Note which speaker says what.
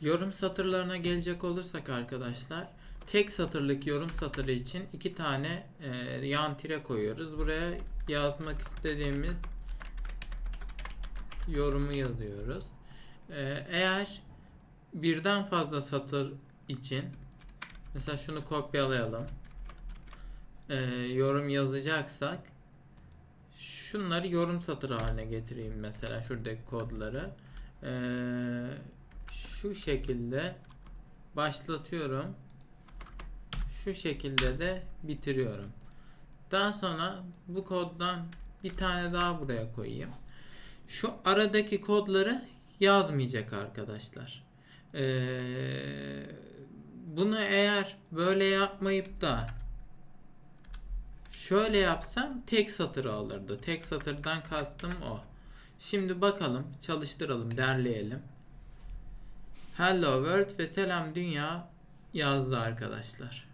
Speaker 1: Yorum satırlarına gelecek olursak arkadaşlar tek satırlık yorum satırı için iki tane e, yan tire koyuyoruz. Buraya yazmak istediğimiz yorumu yazıyoruz. E, eğer birden fazla satır için mesela şunu kopyalayalım. E, yorum yazacaksak şunları yorum satırı haline getireyim mesela şuradaki kodları. E, şu şekilde başlatıyorum. Şu şekilde de bitiriyorum. Daha sonra bu koddan bir tane daha buraya koyayım. Şu aradaki kodları yazmayacak arkadaşlar. Ee, bunu eğer böyle yapmayıp da şöyle yapsam tek satır alırdı. Tek satırdan kastım o. Şimdi bakalım, çalıştıralım, derleyelim. Hello World ve Selam Dünya yazdı arkadaşlar.